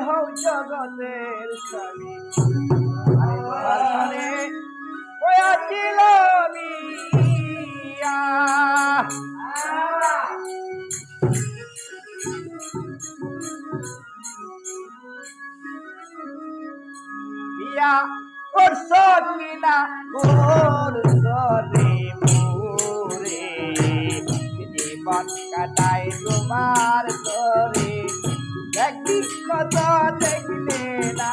হও জগতের স্বামী ছিল বিয়া করছ মোরে জীবন কাটাই তোমার একদিন কথা দেখলে না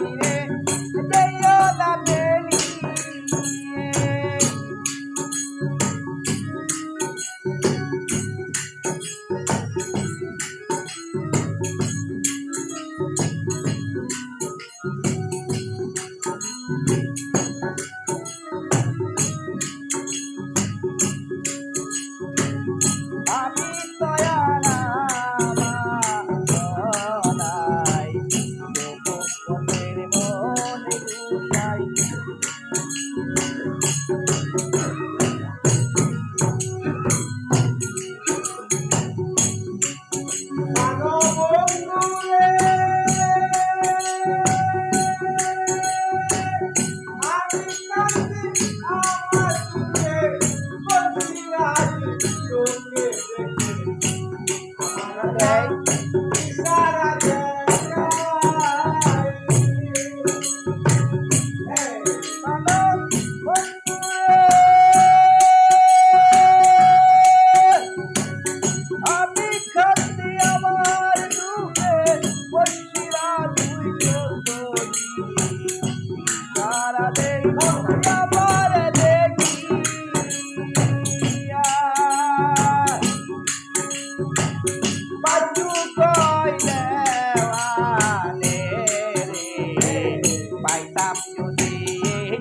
Gracias.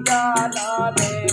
la la la.